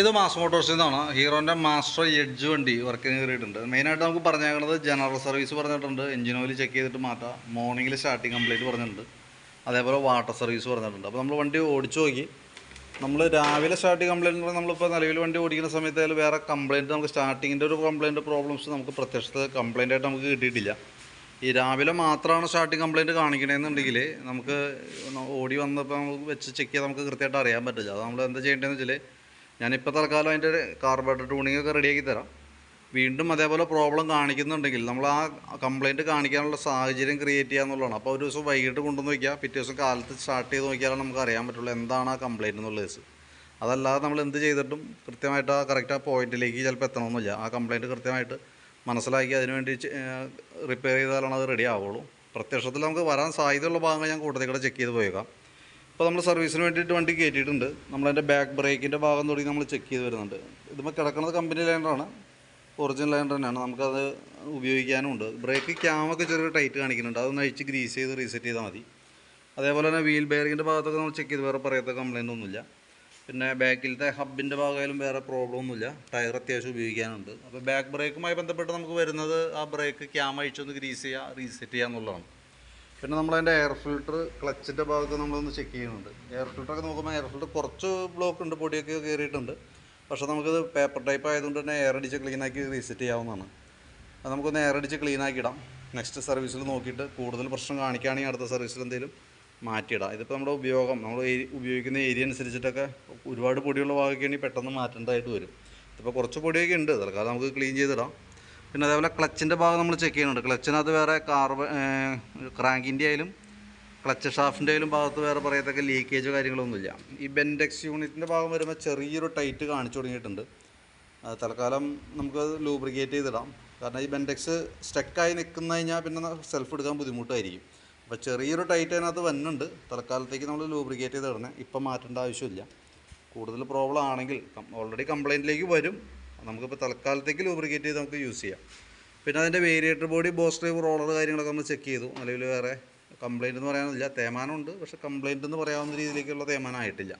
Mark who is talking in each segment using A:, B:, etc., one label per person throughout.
A: ഇത് മാസ് മോട്ടോഴ്സിൽ നിന്നാണ് ഹീറോന്റെ master edge വണ്ടി വർക്കിന് കയറിയിട്ടുണ്ട് മെയിനായിട്ട് നമുക്ക് പറഞ്ഞേക്കുന്നത് ജനറൽ സർവീസ് പറഞ്ഞിട്ടുണ്ട്. എഞ്ചിൻ ഓയിൽ ചെക്ക് ചെയ്തിട്ട് മാറ്റാം. മോർണിംഗിൽ സ്റ്റാർട്ടിങ് കംപ്ലീറ്റ് പറഞ്ഞിട്ടുണ്ട്. അതേപോലെ വാട്ടർ സർവീസ് പറഞ്ഞിട്ടുണ്ട്. അപ്പോൾ നമ്മൾ വണ്ടി ഓടിച്ചു നോക്കി. നമ്മൾ രാവിലെ സ്റ്റാർട്ടിങ് കംപ്ലൈന്റ് നമ്മളിപ്പോൾ നിലവിൽ വണ്ടി ഓടിക്കുന്ന സമയത്ത് അതിൽ വേറെ കംപ്ലൈന്റ് നമുക്ക് സ്റ്റാർട്ടിങ്ങിന്റെ ഒരു കംപ്ലൈന്റ് പ്രോബ്ലംസ് നമുക്ക് പ്രത്യക്ഷത്തെ കംപ്ലൈന്റ് ആയിട്ട് നമുക്ക് കിട്ടിയിട്ടില്ല. ഈ രാവിലെ മാത്രമാണ് സ്റ്റാർട്ടിങ് കംപ്ലൈന്റ് കാണിക്കണമെന്നുണ്ടെങ്കിൽ നമുക്ക് ഓടി വന്നപ്പോൾ നമുക്ക് വെച്ച് ചെക്ക് ചെയ്താൽ നമുക്ക് കൃത്യമായിട്ട് അറിയാൻ പറ്റില്ല. അത് നമ്മൾ എന്താ ചെയ്യേണ്ടതെന്ന് വെച്ചാൽ ഞാനിപ്പോൾ തൽക്കാലം അതിന്റെ കാർബറേറ്റർ ട്യൂണിംഗ് ഒക്കെ റെഡിയാക്കി തരാം. വീണ്ടും അതേപോലെ പ്രോബ്ലം കാണിക്കുന്നുണ്ടെങ്കിൽ നമ്മൾ ആ കംപ്ലയിന്റ് കാണിക്കാനുള്ള സാഹചര്യം ക്രിയേറ്റ് ചെയ്യുക എന്നുള്ളതാണ്. അപ്പോൾ ഒരു ദിവസം വൈകിട്ട് കൊണ്ടുവന്ന് വയ്ക്കുക പിറ്റേ ദിവസം കാലത്ത് സ്റ്റാർട്ട് ചെയ്ത് നോക്കിയാലാണ് നമുക്ക് അറിയാൻ പറ്റുള്ളൂ എന്താണ് ആ കംപ്ലയിന്റ് എന്നുള്ള കേസ് അതല്ലാതെ നമ്മൾ എന്ത് ചെയ്തിട്ടും കൃത്യമായിട്ട് ആ കറക്റ്റ് ആ പോയിന്റിലേക്ക് ചിലപ്പോൾ എത്തണമെന്നില്ല ആ കംപ്ലയിന്റ് കൃത്യമായിട്ട് മനസ്സിലാക്കി അതിനുവേണ്ടി റിപ്പയർ ചെയ്താലാണ് അത് റെഡി ആവുള്ളൂ. പ്രത്യക്ഷത്തിൽ നമുക്ക് വരാൻ സാധ്യതയുള്ള ഭാഗങ്ങൾ ഞാൻ കൂട്ടത്തിൽ കൂടെ ചെക്ക് ചെയ്ത് പോയേക്കാം. ഇപ്പോൾ നമ്മൾ സർവീസിന് വേണ്ടിയിട്ട് വണ്ടി കയറ്റിയിട്ടുണ്ട് നമ്മളതിന്റെ ബാക്ക് ബ്രേക്കിന്റെ ഭാഗം തുടങ്ങി നമ്മൾ ചെക്ക് ചെയ്ത് വരുന്നുണ്ട്. ഇതിപ്പോൾ കിടക്കുന്നത് കമ്പനി ലൈൻഡറാണ് ഒറിജിനൽ ലൈൻഡർ തന്നെയാണ്. നമുക്കത് ഉപയോഗിക്കാനും ഉണ്ട്. ബ്രേക്ക് ക്യാമൊക്കെ ചെറിയ ടൈറ്റ് കാണിക്കുന്നുണ്ട്. അതൊന്ന് അഴിച്ച് ഗ്രീസ് ചെയ്ത് റീസെറ്റ് ചെയ്താൽ മതി. അതേപോലെ തന്നെ വീൽ ബെയറിങ്ങിന്റെ ഭാഗത്തൊക്കെ നമ്മൾ ചെക്ക് ചെയ്ത് വേറെ പറയാത്ത കംപ്ലൈന്റ് ഒന്നുമില്ല. പിന്നെ ബാക്കിലത്തെ ഹബിന്റെ ഭാഗമായാലും വേറെ പ്രോബ്ലം ഒന്നുമില്ല. ടയർ അത്യാവശ്യം ഉപയോഗിക്കാനുണ്ട്. അപ്പോൾ ബാക്ക് ബ്രേക്കുമായി ബന്ധപ്പെട്ട് നമുക്ക് വരുന്നത് ആ ബ്രേക്ക് ക്യാം അഴിച്ചൊന്ന് ഗ്രീസ് ചെയ്യുക റീസെറ്റ് ചെയ്യുക എന്നുള്ളതാണ് പിന്നെ നമ്മളതിന്റെ എയർ ഫിൽട്ടർ ക്ലച്ചിന്റെ ഭാഗത്ത് നമ്മളൊന്ന് ചെക്ക് ചെയ്യുന്നുണ്ട്. എയർ ഫിൽട്ടറൊക്കെ നോക്കുമ്പോൾ എയർ ഫിൽട്ടർ കുറച്ച് ബ്ലോക്ക് ഉണ്ട് പൊടിയൊക്കെ കയറിയിട്ടുണ്ട് പക്ഷേ നമുക്കത് പേപ്പർ ടൈപ്പ് ആയതുകൊണ്ട് തന്നെ എയർ അടിച്ച് ക്ലീനാക്കി റീസെറ്റ് ചെയ്യാവുന്നതാണ്. അത് നമുക്കൊന്ന് എയർ അടിച്ച് ക്ലീൻ ഇടാം നെക്സ്റ്റ് സർവീസിൽ നോക്കിയിട്ട് കൂടുതൽ പ്രശ്നം കാണിക്കുകയാണെങ്കിൽ അടുത്ത സർവീസിൽ എന്തെങ്കിലും മാറ്റിയിടാം. ഇതിപ്പോൾ നമ്മുടെ ഉപയോഗം നമ്മൾ ഉപയോഗിക്കുന്ന ഏരിയ അനുസരിച്ചിട്ടൊക്കെ ഒരുപാട് പൊടിയുള്ള ഭാഗമൊക്കെയാണെങ്കിൽ പെട്ടെന്ന് മാറ്റേണ്ടതായിട്ട് വരും. ഇതിപ്പോൾ കുറച്ച് പൊടിയൊക്കെ ഉണ്ട് തൽക്കാലം നമുക്ക് ക്ലീൻ ചെയ്തിടാം. പിന്നെ അതേപോലെ ക്ലച്ചിന്റെ ഭാഗം നമ്മൾ ചെക്ക് ചെയ്യുന്നുണ്ട്. ക്ലച്ചിനകത്ത് വേറെ കാർബ ക്രാങ്കിന്റെ ആയാലും ക്ലച്ച് ഷാഫിന്റെ ആയാലും ഭാഗത്ത് വേറെ പറയത്തക്ക ലീക്കേജോ കാര്യങ്ങളൊന്നുമില്ല. ഈ ബെൻഡെക്സ് യൂണിറ്റിന്റെ ഭാഗം വരുമ്പോൾ ചെറിയൊരു ടൈറ്റ് കാണിച്ചു തുടങ്ങിയിട്ടുണ്ട്. തൽക്കാലം നമുക്ക് ലൂബ്രിക്കേറ്റ് ചെയ്തിടാം. കാരണം ഈ ബെൻഡെക്സ് സ്റ്റക്കായി നിൽക്കുന്ന കഴിഞ്ഞാൽ പിന്നെ സെൽഫ് എടുക്കാൻ ബുദ്ധിമുട്ടായിരിക്കും. അപ്പോൾ ചെറിയൊരു ടൈറ്റ് അതിനകത്ത് വന്നുണ്ട് തൽക്കാലത്തേക്ക് നമ്മൾ ലൂബ്രിക്കേറ്റ് ചെയ്ത് ഇടണേ. ഇപ്പം മാറ്റേണ്ട ആവശ്യമില്ല. കൂടുതൽ പ്രോബ്ലം ആണെങ്കിൽ ഓൾറെഡി കംപ്ലയിന്റിലേക്ക് വരും. നമുക്കിപ്പോൾ തൽക്കാലത്തേക്ക് ലൂബ്രിക്കേറ്റ് ചെയ്ത് നമുക്ക് യൂസ് ചെയ്യാം. പിന്നെ അതിന്റെ variator body boss drive roller കാര്യങ്ങളൊക്കെ നമ്മൾ ചെക്ക് ചെയ്തു. നിലവിൽ വേറെ കംപ്ലൈന്റ് എന്ന് പറയാനില്ല. തേമാനമുണ്ട് പക്ഷേ കംപ്ലൈന്റ് എന്ന് പറയാവുന്ന രീതിയിലേക്കുള്ള തേമാനമായിട്ടില്ല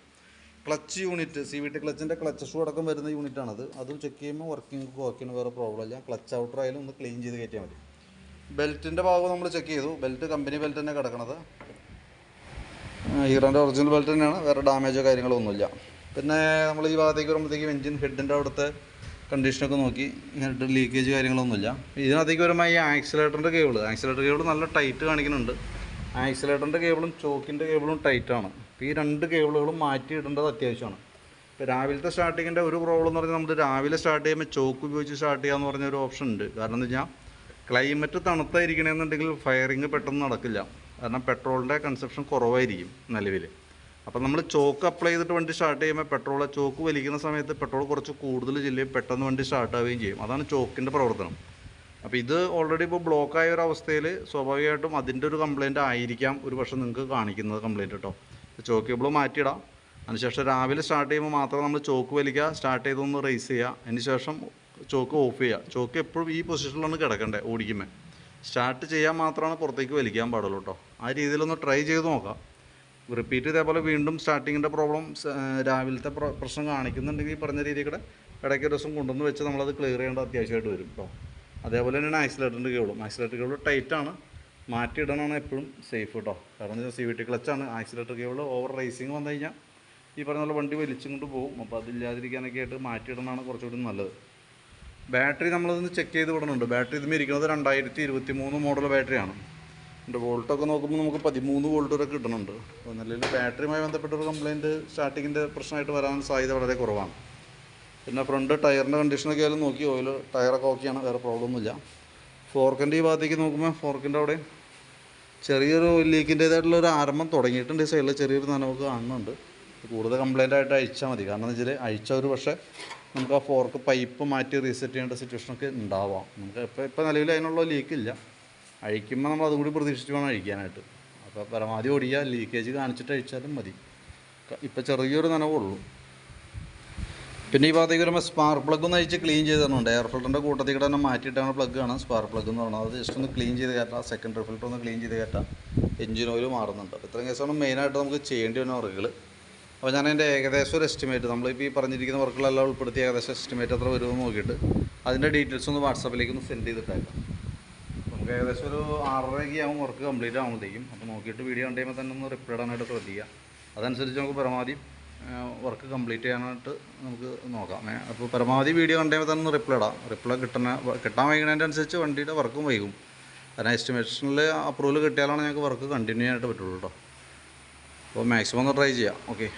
A: clutch unit C V T ക്ലച്ചിന്റെ clutch shoe അടക്കം വരുന്ന യൂണിറ്റാണത് അതും ചെക്ക് ചെയ്യുമ്പോൾ വർക്കിംഗ് ഓക്കെയാണ് വേറെ പ്രോബ്ലം ഇല്ല. ക്ലച്ച് ഔട്ടർ ആയാലും ഒന്ന് ക്ലീൻ ചെയ്ത് കയറ്റിയാൽ മതി. ബെൽറ്റിന്റെ ഭാഗം നമ്മൾ ചെക്ക് ചെയ്തു. ബെൽറ്റ് കമ്പനി ബെൽറ്റ് തന്നെ കിടക്കണത്. ഹീറോന്റെ ഒറിജിനൽ ബെൽറ്റ് തന്നെയാണ്. വേറെ ഡാമേജോ കാര്യങ്ങളോ ഒന്നുമില്ല. പിന്നെ നമ്മൾ ഈ ഭാഗത്തേക്ക് വരുമ്പോഴത്തേക്കും എഞ്ചിൻ ഹെഡിന്റെ അവിടുത്തെ കണ്ടീഷനൊക്കെ നോക്കി ഇങ്ങനെ ലീക്കേജ് കാര്യങ്ങളൊന്നുമില്ല. ഇതിനകത്തേക്ക് വരുമ്പോൾ ഈ ആക്സിലേറ്ററിന്റെ കേബിൾ ആക്സിലേറ്റർ കേബിൾ നല്ല ടൈറ്റ് കാണിക്കുന്നുണ്ട്. ആക്സിലേറ്ററിന്റെ കേബിളും ചോക്കിന്റെ കേബിളും ടൈറ്റാണ് അപ്പോൾ ഈ രണ്ട് കേബിളുകളും മാറ്റി ഇടേണ്ടത് അത്യാവശ്യമാണ്. ഇപ്പോൾ രാവിലത്തെ സ്റ്റാർട്ടിങ്ങിന്റെ ഒരു പ്രോബ്ലം എന്ന് പറഞ്ഞാൽ നമ്മൾ രാവിലെ സ്റ്റാർട്ട് ചെയ്യുമ്പോൾ ചോക്ക് ഉപയോഗിച്ച് സ്റ്റാർട്ട് ചെയ്യാമെന്ന് പറഞ്ഞ ഒരു ഓപ്ഷൻ ഉണ്ട്. കാരണം എന്ന് വെച്ചാൽ ക്ലൈമറ്റ് തണുത്തായിരിക്കണമെന്നുണ്ടെങ്കിൽ ഫയറിങ് പെട്ടെന്ന് നടക്കില്ല. കാരണം പെട്രോളിന്റെ കൺസപ്ഷൻ കുറവായിരിക്കും നിലവിൽ അപ്പോൾ നമ്മൾ ചോക്ക് അപ്ലൈ ചെയ്തിട്ട് വണ്ടി സ്റ്റാർട്ട് ചെയ്യുമ്പോൾ പെട്രോൾ ചോക്ക് വലിക്കുന്ന സമയത്ത് പെട്രോൾ കുറച്ച് കൂടുതൽ ചെല്ലുകയും പെട്ടെന്ന് വണ്ടി സ്റ്റാർട്ട് ആവുകയും ചെയ്യും. അതാണ് ചോക്കിന്റെ പ്രവർത്തനം. അപ്പോൾ ഇത് ഓൾറെഡി ഇപ്പോൾ ബ്ലോക്ക് ആയ ഒരു അവസ്ഥയിൽ സ്വാഭാവികമായിട്ടും അതിന്റെ ഒരു കംപ്ലയിന്റ് ആയിരിക്കാം ഒരു പക്ഷേ നിങ്ങൾക്ക് കാണിക്കുന്നത് കംപ്ലയിന്റ് കേട്ടോ. ചോക്ക് കേബിൾ മാറ്റിയിടാം. അതിനുശേഷം രാവിലെ സ്റ്റാർട്ട് ചെയ്യുമ്പോൾ മാത്രം നമ്മൾ ചോക്ക് വലിക്കുക സ്റ്റാർട്ട് ചെയ്തൊന്ന് റേസ് ചെയ്യുക. അതിനുശേഷം ചോക്ക് ഓഫ് ചെയ്യുക. ചോക്ക് എപ്പോഴും ഈ പൊസിഷനിലാണ് കിടക്കേണ്ടത് ഓടിക്കുമ്പോൾ സ്റ്റാർട്ട് ചെയ്യാൻ മാത്രമാണ് പുറത്തേക്ക് വലിക്കാൻ പാടുള്ളൂ കേട്ടോ. ആ രീതിയിലൊന്ന് ട്രൈ ചെയ്ത് നോക്കാം. റിപ്പീറ്റ് ഇതേപോലെ വീണ്ടും സ്റ്റാർട്ടിങ്ങിന്റെ പ്രോബ്ലം രാവിലത്തെ പ്ര- പ്രശ്നം കാണിക്കുന്നുണ്ടെങ്കിൽ ഈ പറഞ്ഞ രീതിയിൽ കൂടെ ഇടയ്ക്ക് ദിവസം കൊണ്ടുവന്ന് വെച്ച് നമ്മളത് ക്ലിയർ ചെയ്യേണ്ട അത്യാവശ്യമായിട്ട് വരും കേട്ടോ അതേപോലെ തന്നെയാണ് ആക്സിലേറ്ററിന്റെ കേബിളും ആക്സിലേറ്റർ കേബിൾ ടൈറ്റാണ് മാറ്റിയിടണമാണ് എപ്പോഴും സേഫ് കേട്ടോ കാരണം എന്താ സി വി ടി ക്ലച്ചാണ് ആക്സിലേറ്റർ കേബിൾ ഓവർ റേസിങ് വന്നു കഴിഞ്ഞാൽ ഈ പറഞ്ഞ പോലെ വണ്ടി വലിച്ചും കൊണ്ട് പോകും അപ്പോൾ അതില്ലാതിരിക്കാനൊക്കെ ആയിട്ട് മാറ്റിയിടണമാണ് കുറച്ചുകൂടി നല്ലത്. ബാറ്ററി നമ്മളതൊന്ന് ചെക്ക് ചെയ്ത് വിടണുണ്ട്. ബാറ്ററി ഇതുമ്പോൾ ഇരിക്കുന്നത് രണ്ടായിരത്തി ഇരുപത്തി മൂന്ന് മോഡൽ ബാറ്ററിയാണ് എന്റെ വോൾട്ടൊക്കെ നോക്കുമ്പോൾ നമുക്ക് പതിമൂന്ന് വോൾട്ട് വരെ കിട്ടുന്നുണ്ട് നിലവിൽ ബാറ്ററിയുമായി ബന്ധപ്പെട്ട ഒരു കംപ്ലയിന്റ് സ്റ്റാർട്ടിങ്ങിന്റെ പ്രശ്നമായിട്ട് വരാൻ സാധ്യത വളരെ കുറവാണ്. പിന്നെ ഫ്രണ്ട് ടയറിന്റെ കണ്ടീഷനൊക്കെ ആയാലും നോക്കി ഓയിൽ ടയറൊക്കെ ഓക്കെയാണ് വേറെ പ്രോബ്ലം ഒന്നുമില്ല. ഫോർക്കിന്റെ ഈ ഭാഗത്തേക്ക് നോക്കുമ്പോൾ ഫോർക്കിന്റെ അവിടെ ചെറിയൊരു ലീക്കിന്റേതായിട്ടുള്ള ഒരു ആരംഭം തുടങ്ങിയിട്ടുണ്ട് ഈ സൈഡിൽ ചെറിയൊരു നനവൊക്കെ കാണുന്നുണ്ട്. കൂടുതൽ കംപ്ലൈന്റ് ആയിട്ട് അഴിച്ചാൽ മതി. കാരണം എന്ന് വെച്ചാൽ അഴിച്ച ഒരു പക്ഷേ നമുക്ക് ആ ഫോർക്ക് പൈപ്പ് മാറ്റി റീസെറ്റ് ചെയ്യേണ്ട സിറ്റുവേഷനൊക്കെ ഉണ്ടാവാം. നമുക്ക് ഇപ്പോൾ ഇപ്പോൾ നിലവിൽ അതിനുള്ള ലീക്കില്ല അഴിക്കുമ്പോൾ നമ്മൾ അതും കൂടി പ്രതീക്ഷിച്ച് വേണം അഴിക്കാനായിട്ട്. അപ്പോൾ പരമാവധി ഓടിക്കുക ലീക്കേജ് കാണിച്ചിട്ട് അഴിച്ചാലും മതി. ഇപ്പോൾ ചെറിയൊരു നനവുള്ളൂ പിന്നെ ഈ ഭാഗത്തേക്ക് വരുമ്പോൾ സ്പാർക്ക് പ്ലഗ് ഒന്ന് അഴിച്ച് ക്ലീൻ ചെയ്ത് തരുന്നുണ്ട് എയർ ഫിൽറ്ററിന്റെ കൂട്ടത്തിൽ കൂടെ മാറ്റിയിട്ടാണ് പ്ലഗ് ആണ് സ്പാർക്ക് പ്ലഗ് എന്ന് പറയുന്നത്. അത് ജസ്റ്റ് ഒന്ന് ക്ലീൻ ചെയ്ത് കയറ്റാം. സെക്കൻഡറി ഫിൽറ്റർ ഒന്ന് ക്ലീൻ ചെയ്ത് കയറ്റാം. എഞ്ചിൻ ഓയിൽ മാറുന്നുണ്ട്. അപ്പോൾ ഇത്രയും കേസാണ് മെയിനായിട്ട് നമുക്ക് ചെയ്യേണ്ടി വരുന്ന വർക്കുകൾ അപ്പോൾ ഞാൻ എന്റെ ഏകദേശം ഒരു എസ്റ്റിമേറ്റ് നമ്മളിപ്പോൾ ഈ പറഞ്ഞിരിക്കുന്ന വർക്കുകളെല്ലാം ഉൾപ്പെടുത്തി ഏകദേശം എസ്റ്റിമേറ്റ് എത്ര വരുമെന്ന് നോക്കിയിട്ട് അതിന്റെ ഡീറ്റെയിൽസ് ഒന്ന് വാട്സാപ്പിലേക്ക് ഒന്ന് സെൻഡ് ചെയ്തിട്ടേക്കാം. നമുക്ക് ഏകദേശം ഒരു ആറരയ്ക്ക് ആവും വർക്ക് കംപ്ലീറ്റ് ആകുമ്പോഴത്തേക്കും അപ്പോൾ നോക്കിയിട്ട് വീഡിയോ കണ്ടു കഴിയുമ്പോൾ തന്നെ ഒന്ന് റിപ്ലൈ ഇടാനായിട്ട് ശ്രദ്ധിക്കുക. അതനുസരിച്ച് നമുക്ക് പരമാവധി വർക്ക് കംപ്ലീറ്റ് ചെയ്യാനായിട്ട് നമുക്ക് നോക്കാം. അപ്പോൾ പരമാവധി വീഡിയോ കണ്ടു കഴിയുമ്പോൾ തന്നെ റിപ്ലൈ ഇടാം. റിപ്ലൈ കിട്ടുന്ന കിട്ടാൻ വൈകുന്നതിന്റെ അനുസരിച്ച് വണ്ടിയുടെ വർക്കും വൈകും. കാരണം എസ്റ്റിമേഷനിൽ അപ്രൂവൽ കിട്ടിയാലാണ് ഞങ്ങൾക്ക് വർക്ക് കണ്ടിന്യൂ ചെയ്യാനായിട്ട് പറ്റുള്ളൂ കേട്ടോ. അപ്പോൾ മാക്സിമം ഒന്ന് ട്രൈ ചെയ്യാം. ഓക്കെ